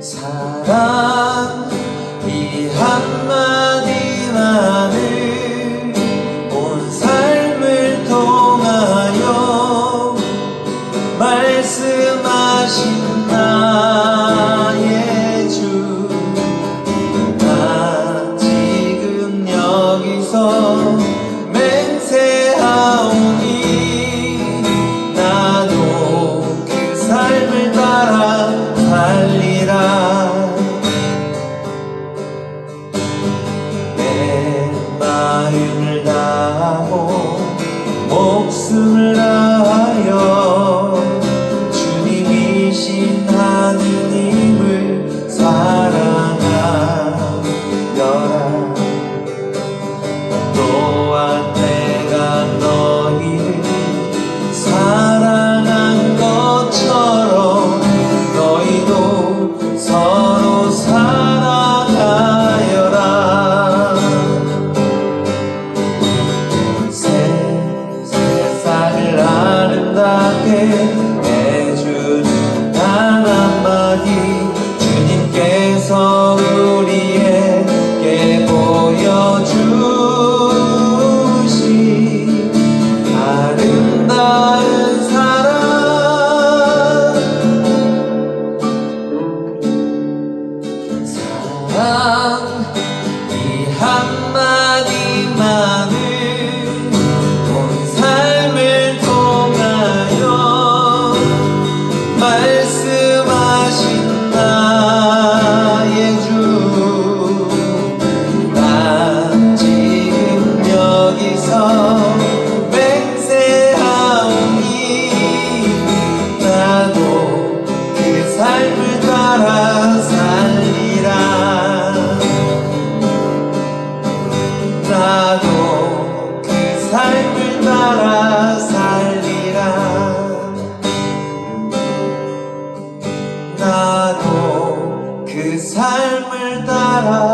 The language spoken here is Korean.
사랑 이 한마디만을 온 삶을 통하여 말씀하신 나의 주 나 지금 여기서 맹세하오니 나도 그 삶을 따라 하고 목숨을 아름답게 해주는 단 한마디. 주님께서 우리에게 보여주신 아름다운 사랑. 사랑 따라 살리라. 나도 그 삶을 따라 살리라. 나도 그 삶을 따라